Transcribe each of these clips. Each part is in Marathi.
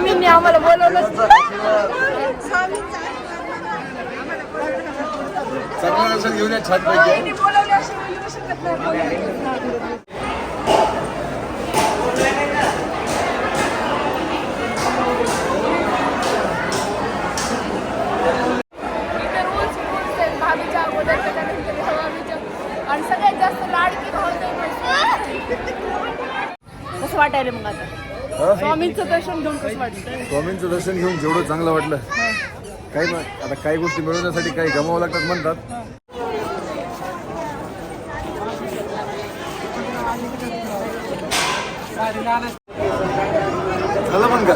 स्वामींनी आम्हाला बोलवलं. चांगलं घेऊन या छान येऊ शकत नाही. आणि सगळ्यात जास्त लाडकी भाऊ कसं वाटायला मग आता? स्वामींचं दर्शन घेऊन कसं वाटतं स्वामींचं दर्शन घेऊन जेवढं चांगलं वाटलं. काही आता काही गोष्टी मिळवण्यासाठी काही गमावं लागतात म्हणतात. झालं पण का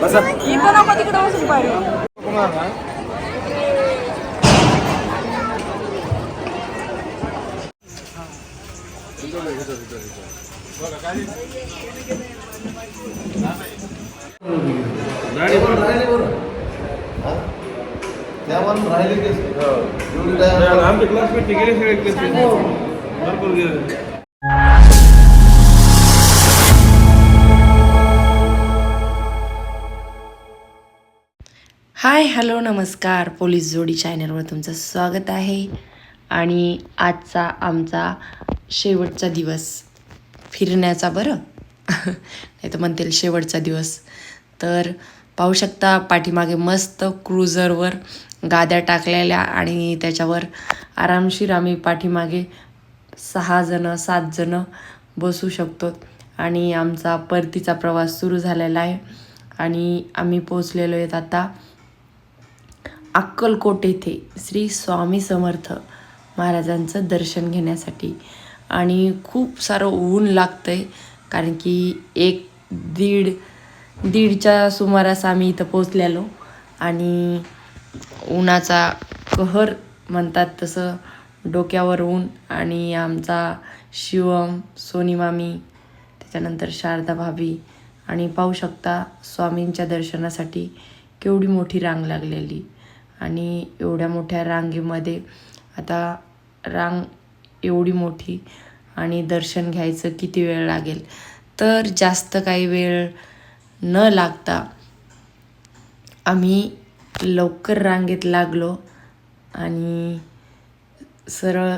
बसा. इथं नको तिकडे बसून पाहिजे आमच्या क्लासमेट गेले सगळे भरपूर गेले. हाय हॅलो नमस्कार. पोलीस जोडी चॅनलवर तुमचं स्वागत आहे. आणि आजचा आमचा शेवटचा दिवस. फिरण्याचा बरं? नाही तर म्हणतील शेवटचा दिवस. तर पाहू शकता पाठीमागे मस्त क्रुझरवर गाद्या टाकलेल्या आणि त्याच्यावर आरामशीर आम्ही पाठीमागे सहा जणं सात जणं बसू शकतो आणि आमचा परतीचा प्रवास सुरू झालेला आहे. आणि आम्ही पोचलेलो आहेत आता अक्कलकोट येथे श्री स्वामी समर्थ महाराजांचं दर्शन घेण्यासाठी. आणि खूप सारं ऊन लागतं आहे कारण की एक दीड दीडच्या सुमारास आम्ही इथं पोचलेलो आणि उन्हाचा कहर म्हणतात तसं डोक्यावर ऊन आणि आमचा शिवम सोनी मामी त्याच्यानंतर शारदा भाभी आणि पाहू शकता स्वामींच्या दर्शनासाठी केवढी मोठी रांग लागलेली. आणि एवढ्या मोठ्या रांगेमध्ये आता रांग एवढी मोठी आणि दर्शन घ्यायचं किती वेळ लागेल. तर जास्त काही वेळ न लागता आम्ही लवकर रांगेत लागलो आणि सरळ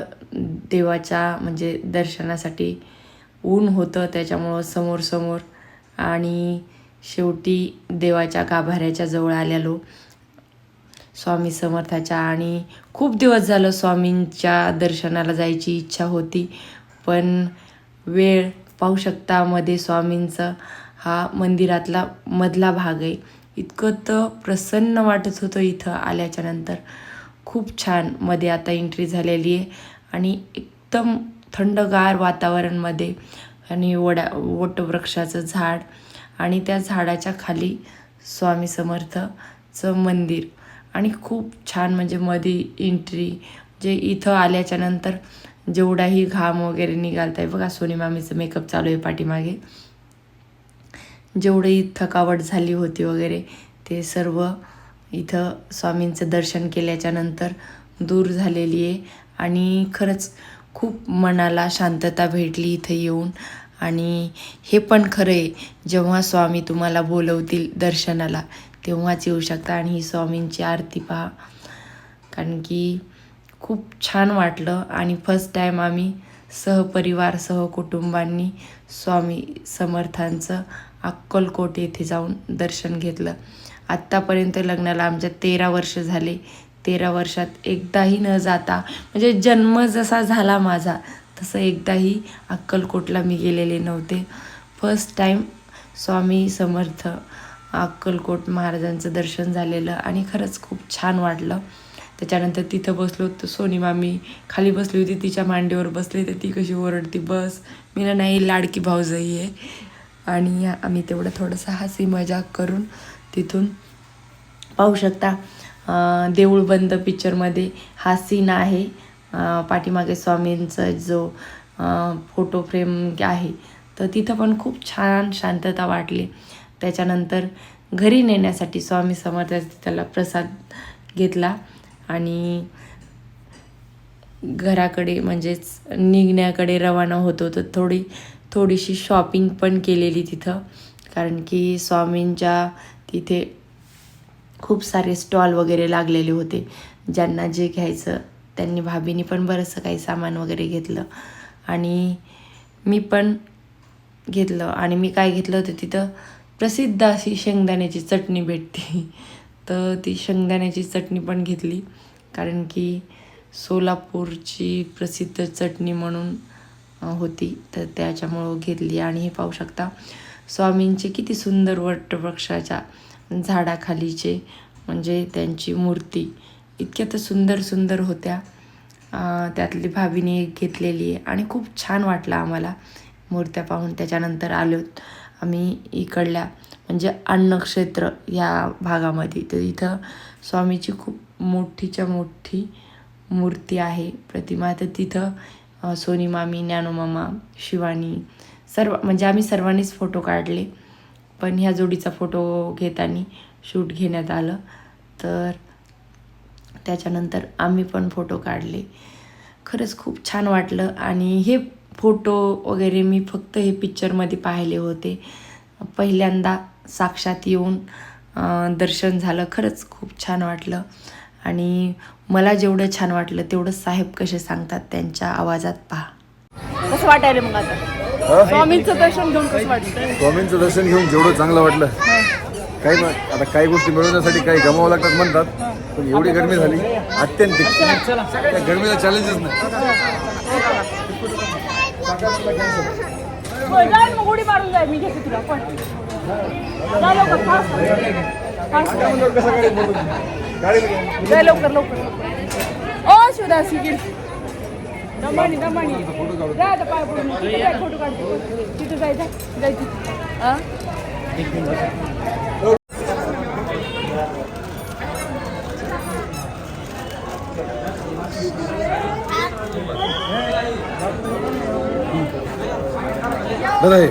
देवाच्या म्हणजे दर्शनासाठी ऊन होतं त्याच्यामुळं समोर समोर आणि शेवटी देवाच्या गाभाऱ्याच्या जवळ आलेलो. स्वामी समर्थाच्या आणि खूप दिवस झालं स्वामींच्या दर्शनाला जायची इच्छा होती पण वेळ पाहू शकता मध्ये स्वामींचं हा मंदिरातला मधला भाग आहे. इतकं तर प्रसन्न वाटत होतं इथं आल्याच्यानंतर. खूप छानमध्ये आता एंट्री झालेली आहे. आणि एकदम थंडगार वातावरणमध्ये आणि वडा वटवृक्षाचं झाड आणि त्या झाडाच्या खाली स्वामी समर्थचं मंदिर. आणि खूप छान म्हणजे मध्ये एंट्री जे इथं आल्याच्यानंतर जेवढाही घाम वगैरे निघालत आहे बघा सोनी मामीचं मेकअप चालू आहे पाठीमागे. जेवढी थकावट झाली होती वगैरे ते सर्व इथं स्वामींचं दर्शन केल्याच्यानंतर दूर झालेली आहे. आणि खरंच खूप मनाला शांतता भेटली इथं येऊन. आणि हे पण खरं आहे जेव्हा स्वामी तुम्हाला बोलवतील दर्शनाला तेव्हाच येऊ शकता. आणि ही स्वामींची आरती पहा. कारण की खूप छान वाटलं. आणि फर्स्ट टाईम आम्ही सहपरिवार सहकुटुंबांनी स्वामी समर्थांचं अक्कलकोट येथे जाऊन दर्शन घेतलं. आत्तापर्यंत लग्नाला आमच्या तेरा वर्ष झाले. तेरा वर्षात एकदाही न जाता म्हणजे जन्म जसा झाला माझा तसं एकदाही अक्कलकोटला मी गेलेले नव्हते. फर्स्ट टाईम स्वामी समर्थ अक्कलकोट महाराजांचं दर्शन झालेलं आणि खरंच खूप छान वाटलं. त्याच्यानंतर तिथं बसलो तर सोनी मामी खाली बसली होती. तिच्या मांडीवर बसली. तर ती कशी ओरडती बस मी ना नाही लाडकी भाऊजाई आहे. आणि आम्ही तेवढं थोडंसं हसी मजाक करून तिथून पाहू शकता देऊळ बंद पिक्चरमध्ये हा सीन आहे. पाठीमागे स्वामींचा जो फोटो फ्रेम आहे तर तिथं पण खूप छान शांतता वाटली. त्याच्यानंतर घरी नेण्यासाठी स्वामी समर्थाचा त्याला प्रसाद घेतला आणि घराकडे म्हणजेच निघण्याकडे रवाना होतो तर थोडी थोडीशी शॉपिंग पण केलेली तिथं. कारण की स्वामींच्या तिथे खूप सारे स्टॉल वगैरे लागलेले होते. ज्यांना जे घ्यायचं त्यांनी भाभीनी पण बरंचसं काही सामान वगैरे घेतलं. आणि मी पण घेतलं. आणि मी काय घेतलं होतं तिथं? प्रसिद्ध अशी शेंगदाण्याची चटणी भेटते. तर ती शेंगदाण्याची चटणी पण घेतली. कारण की सोलापूरची प्रसिद्ध चटणी म्हणून होती. तर त्याच्यामुळं घेतली आणि हे पाहू शकता. स्वामींचे किती सुंदर वटवृक्षाच्या झाडाखालीचे म्हणजे त्यांची मूर्ती. इतक्या तर सुंदर सुंदर होत्या. त्यातली भाभीने घेतलेली आहे आणि खूप छान वाटलं आम्हाला. मूर्त्या पाहून त्याच्यानंतर आलो. आम्ही इकडल्या म्हणजे अन्नक्षेत्र या भागामध्ये. तर इथं स्वामीची खूप मोठीच्या मोठी मूर्ती आहे प्रतिमा. तर तिथं सोनी मामी ज्ञानोमामा शिवानी सर्व म्हणजे आम्ही सर्वांनीच फोटो काढले. पण ह्या जोडीचा फोटो घेताना शूट घेण्यात आलं. तर त्याच्यानंतर आम्ही पण फोटो काढले. खरंच खूप छान वाटलं. आणि हे फोटो वगैरे मी फक्त हे पिक्चरमध्ये पाहिले होते. पहिल्यांदा साक्षात येऊन दर्शन झालं. खरंच खूप छान वाटलं. आणि मला जेवढं छान वाटलं तेवढं साहेब कसे सांगतात त्यांच्या आवाजात पहा. कसं वाटायला मग आता? स्वामींचं दर्शन घेऊन कसं वाटतं स्वामींचं दर्शन घेऊन जेवढं चांगलं वाटलं. काही आता काही गोष्टी मिळवण्यासाठी काही गमावं लागतात म्हणतात पण एवढी गरमी झाली अत्यंत त्या गरमीला चॅलेंजेस नाही. होय, जाय मग उडी मारून जाय मी घेते तुला. पण. जा लवकर लवकर लवकर. ओ शिवदास गिर दमानी दमानी. जा आता पाय पडून फोटो काढतो तिथे जाय जाय जाय तिथे. हा? दादा हे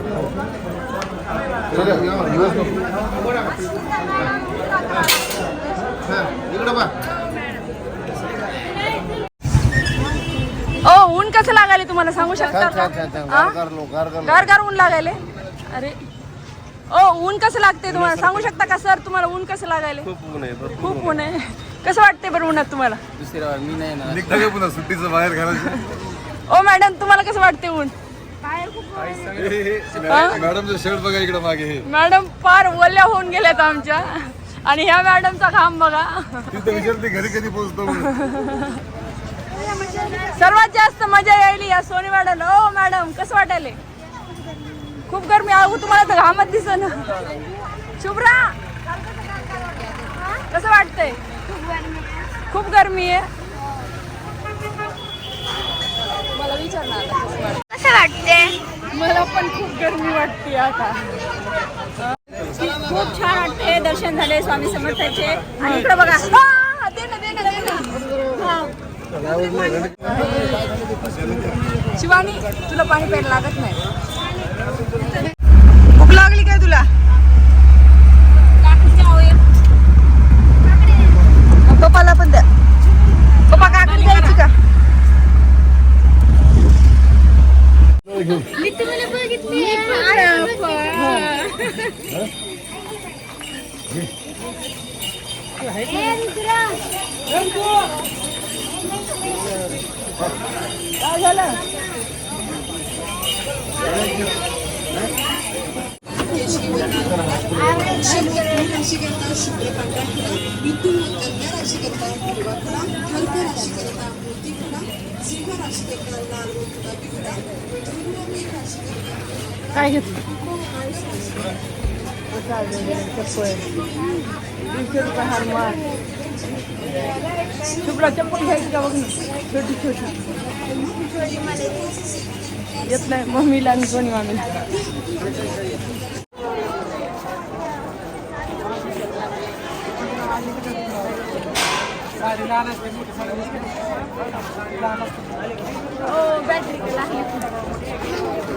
ओ ऊन कसं लागायले तुम्हाला सांगू शकता का? हा? गार गार ऊन लागायले? अरे. ओ ऊन कसं लागते तुम्हाला? सांगू शकता का सर? तुम्हाला ऊन कसं लागायले? खूप ऊन आहे कसं वाटते बरं उन्हात तुम्हाला? निघता का पुन्हा सुट्टीचं बाहेर घालायचं ओ मॅडम तुम्हाला कसं वाटते ऊन? मॅडमचं शर्ट बघा इकडे मागे हे. मॅडम फार ओल्या होऊन गेल्यात आमच्या. आणि ह्या मॅडमचा घाम बघा. विचारते घरी कधी पोहोचतो म्हणून. सर्वात जास्त मजा यायली या सोनी मॅडम ओ मॅडम कसं वाटायले? खूप गरमी. अहो तुम्हाला तर घामच दिस ना शुभ्रा कसं वाटतंय? खूप गरमी आहे. मला विचारणार कसं वाटते मला पण खूप गरमी वाटते आता. खूप छान वाटते दर्शन झाले स्वामी समर्थाचे. आणि इकडे बघा. हा, दे ना, दे ना, दे ना. शिवानी तुला पाणी प्यायला लागत नाही भूक लागली काय तुला पप्पाला पण द्या पप्पा काकडी द्यायची का काय झालं काय घेतलं दीडशे रुपये हार मार शुभ्रा चप्पल घ्यायची का बघ ना छोटी छोटी येत नाही मम्मीला आणि कोणी मामीला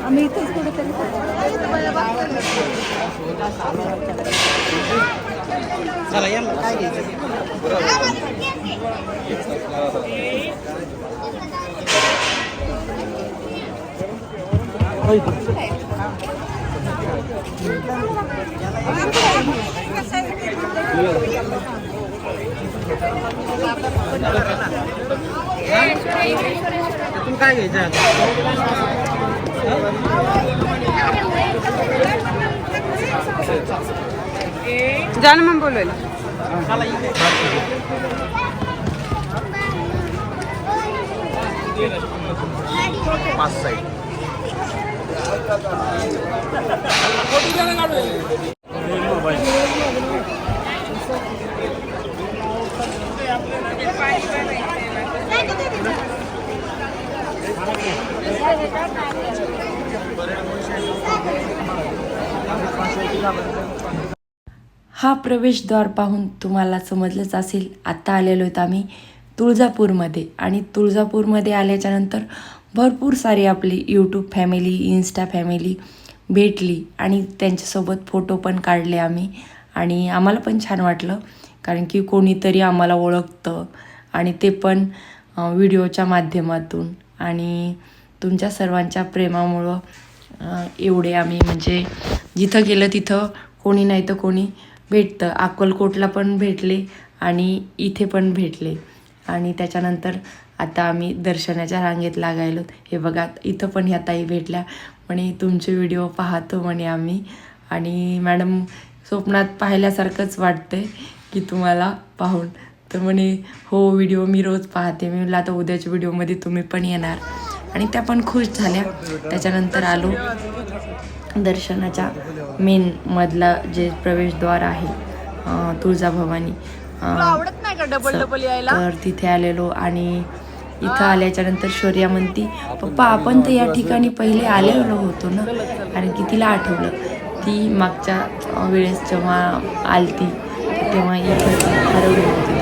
आम्ही इथेच कुठेतरी जान मग बोलवेल हा प्रवेशद्वार पाहून तुम्हाला समजलंच असेल आत्ता आलेलो आहेत आम्ही तुळजापूरमध्ये. आणि तुळजापूरमध्ये आल्याच्यानंतर भरपूर सारी आपली यूट्यूब फॅमिली इन्स्टा फॅमिली भेटली आणि त्यांच्यासोबत फोटो पण काढले आम्ही. आणि आम्हाला पण छान वाटलं कारण की कोणीतरी आम्हाला ओळखतं आणि ते पण व्हिडिओच्या माध्यमातून. आणि तुमच्या सर्वांच्या प्रेमामुळं एवढे आम्ही म्हणजे जिथं गेलं तिथं कोणी नाही तर कोणी भेटतं. अक्कलकोटला पण भेटले आणि इथे पण भेटले. आणि त्याच्यानंतर आता आम्ही दर्शनाच्या रांगेत लागायलो. हे बघा इथं पण ह्या ताई भेटल्या. म्हणे तुमचे व्हिडिओ पाहतो म्हणे आम्ही. आणि मॅडम स्वप्नात पाहिल्यासारखंच वाटतंय की तुम्हाला पाहून. तर म्हणे हो व्हिडिओ मी रोज पाहते. मी म्हटलं आता उद्याच्या व्हिडिओमध्ये तुम्ही पण येणार. आणि त्या पण खुश झाल्या. त्याच्यानंतर आलो. दर्शनाच्या मेन मधला जे प्रवेशद्वार आहे तुळजाभवानी. तर तिथे आलेलो आणि इथं आल्याच्यानंतर शौर्या म्हणती पप्पा आपण तर या ठिकाणी पहिले आलेलो होतो ना कारण की तिला आठवलं. ती मागच्या वेळेस जेव्हा आलती तेव्हा इथं हरवली होती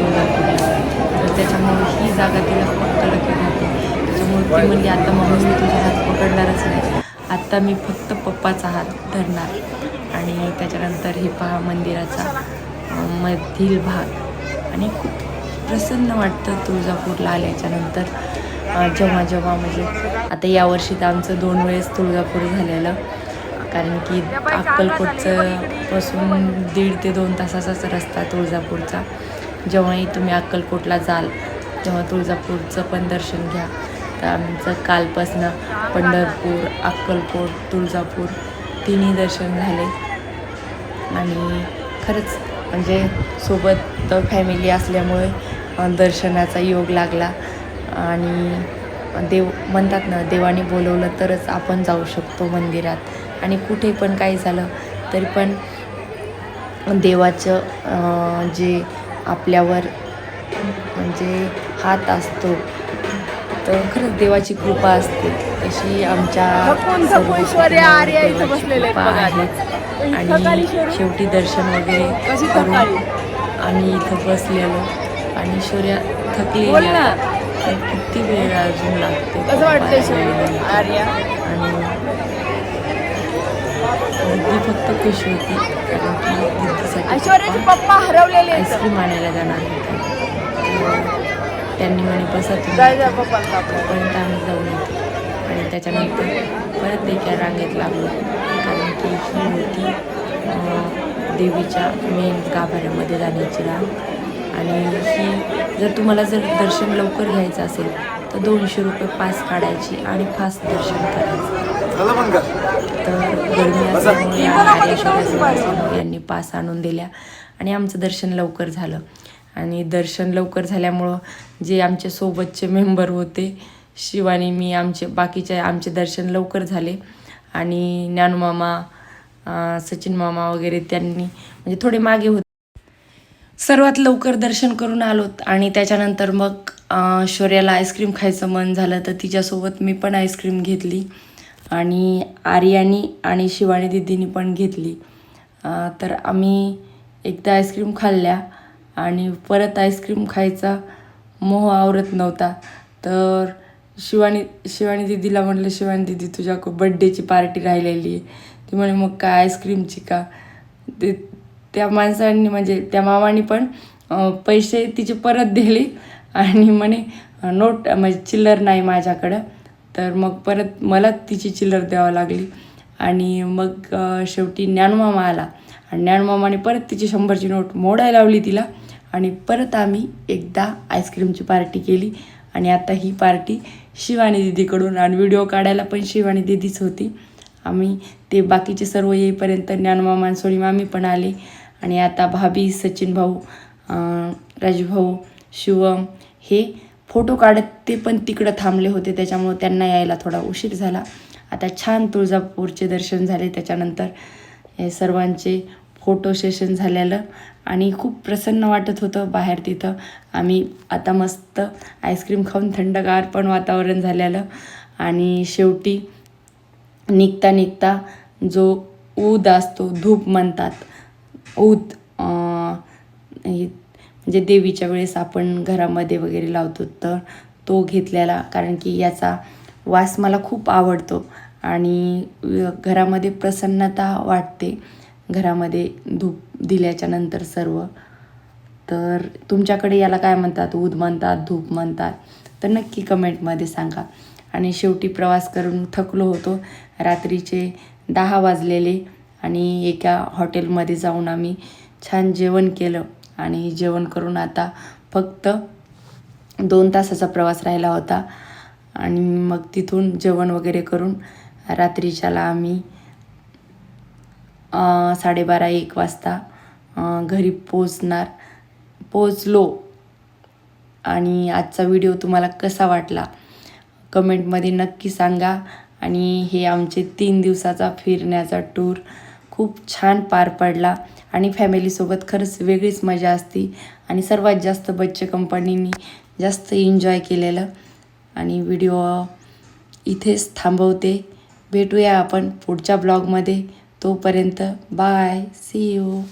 तर त्याच्यामुळे ही जागा तिला फक्त लक्षात राहते त्याच्यामुळे ती म्हणली आता मम्मीच मी तुझा हात पकडणारच नाही. आत्ता मी फक्त पप्पाचा हात धरणार. आणि त्याच्यानंतर हे पहा मंदिराचा मधील भाग. आणि खूप प्रसन्न वाटतं तुळजापूरला आल्याच्यानंतर जेव्हा जेव्हा म्हणजे आता यावर्षी तर आमचं दोन वेळेस तुळजापूर झालेलं. कारण की अक्कलकोटचं पासून दीड ते दोन तासाचाच रस्ता तुळजापूरचा. जेव्हाही तुम्ही अक्कलकोटला जाल तेव्हा तुळजापूरचं पण दर्शन घ्या. तर आमचं कालपासनं पंढरपूर अक्कलकोट तुळजापूर तिन्ही दर्शन झाले. आणि खरंच म्हणजे सोबत फॅमिली असल्यामुळे दर्शनाचा योग लागला. आणि देव म्हणतात ना देवाने बोलवलं तरच आपण जाऊ शकतो मंदिरात. आणि कुठे पण काही झालं तरी पण देवाचं जे आपल्यावर म्हणजे हात असतो तर खरंच देवाची कृपा असते तशी आमच्या कृपा. आहे. आणि. शेवटी दर्शन वगैरे करून? आम्ही इथं बसलेलो आणि शौर्या थकली. किती वेळ अजून लागते आणि ती फक्त खुश होती कारण की ऐश्वर्याचे पप्पा हरवलेले आईस्क्रीम आणायला जाणार होते त्यांनी म्हणे बसा जाय तुम्ही जा पप्पाला दाखव. तोपर्यंत आम्ही जाऊन येतो. आणि त्याच्यानंतर परत एका रांगेत लागलो. कारण की ही होती देवीच्या मेन गाभाऱ्यामध्ये जाण्याची रांग. आणि ही जर तुम्हाला जर दर्शन लवकर घ्यायचं असेल तर दोनशे रुपये पास काढायची आणि फास्ट दर्शन करायचं. झालं पण का? तर गरमी असल्यामुळे यांनी पास आणून दिल्या आणि आमचं दर्शन लवकर झालं. आणि दर्शन लवकर झाल्यामुळं जे आमच्या सोबतचे मेंबर होते शिवानी मी आमचे बाकीचे आमचे दर्शन लवकर झाले. आणि ज्ञानमामा सचिन मामा वगैरे त्यांनी म्हणजे थोडे मागे होते. सर्वात लवकर दर्शन करून आलोत आणि त्याच्यानंतर मग शौर्याला आईस्क्रीम खायचं मन झालं तर तिच्यासोबत मी पण आईस्क्रीम घेतली. आणि आर्यानी आणि शिवानी दिदीनी पण घेतली. तर आम्ही एकदा आईस्क्रीम खाल्ल्या. आणि परत आईस्क्रीम खायचा. मोह आवरत नव्हता. तर शिवानी शिवानी दिदीला म्हटलं शिवानी दिदी तुझ्या बड्डेची पार्टी राहिलेली आहे. ती म्हणे मग काय आईस्क्रीमची का? ते त्या माणसांनी म्हणजे त्या मामाने पण पैसे तिचे परत दिले. आणि म्हणे नोट म्हणजे चिल्लर नाही माझ्याकडं. तर मग परत मला तिची चिल्लर द्यावं लागली. आणि मग शेवटी ज्ञानमामा आला. आणि ज्ञानमामाने परत तिची शंभरची नोट मोडायला लावली तिला. आणि परत आम्ही एकदा आईस्क्रीमची पार्टी केली. आणि आता ही पार्टी शिवानी दिदीकडून आणि व्हिडिओ काढायला पण शिवानी दिदीच होती. आम्ही ते बाकीचे सर्व येईपर्यंत ज्ञानमामा आणि सोनी मामी पण आले. आणि आता भाभी सचिन भाऊ राजूभाऊ शिवम हे फोटो काढत ते पण तिकडं थांबले होते. त्याच्यामुळं त्यांना यायला थोडा उशीर झाला. आता छान तुळजापूरचे दर्शन झाले. त्याच्यानंतर हे सर्वांचे फोटो सेशन झालेलं आणि खूप प्रसन्न वाटत होतं बाहेर तिथं. आम्ही आता मस्त आईस्क्रीम खाऊन थंडगार पण वातावरण झालेलं. आणि शेवटी निघता निघता जो ऊद असतो धूप म्हणतात. ऊद म्हणजे देवीच्या वेळेस आपण घरामध्ये वगैरे लावतो तर तो घेतलेला कारण की याचा वास मला खूप आवडतो आणि घरामध्ये प्रसन्नता वाटते. घरामध्ये धूप दिल्याच्या नंतर सर्व. तर तुमच्याकडे याला काय म्हणतात? ऊद म्हणतात धूप म्हणतात. तर नक्की कमेंटमध्ये सांगा. आणि शेवटी प्रवास करून थकलो होतो. रात्रीचे दहा वाजलेले आणि एका हॉटेलमध्ये जाऊन आम्ही छान जेवण केलं. आणि जेवण करून आता फक्त दोन तासाचा प्रवास राहिला होता. आणि मग तिथून जेवण वगैरे करून रात्रीच्याला आम्ही साडेबारा एक वाजता घरी पोचणार पोचलो आणि आजचा व्हिडिओ तुम्हाला कसा वाटला? कमेंटमध्ये नक्की सांगा. आणि हे आमचे तीन दिवसाचा फिरण्याचा टूर खूप छान पार पडला. आणि फॅमिलीसोबत खरंच वेगळीच मजा असती. आणि सर्वात जास्त बच्चे कंपनीनी जास्त एन्जॉय केलेलं. आणि व्हिडिओ इथेच थांबवते. भेटूया आपण पुढच्या ब्लॉगमध्ये तोपर्यंत बाय सी यू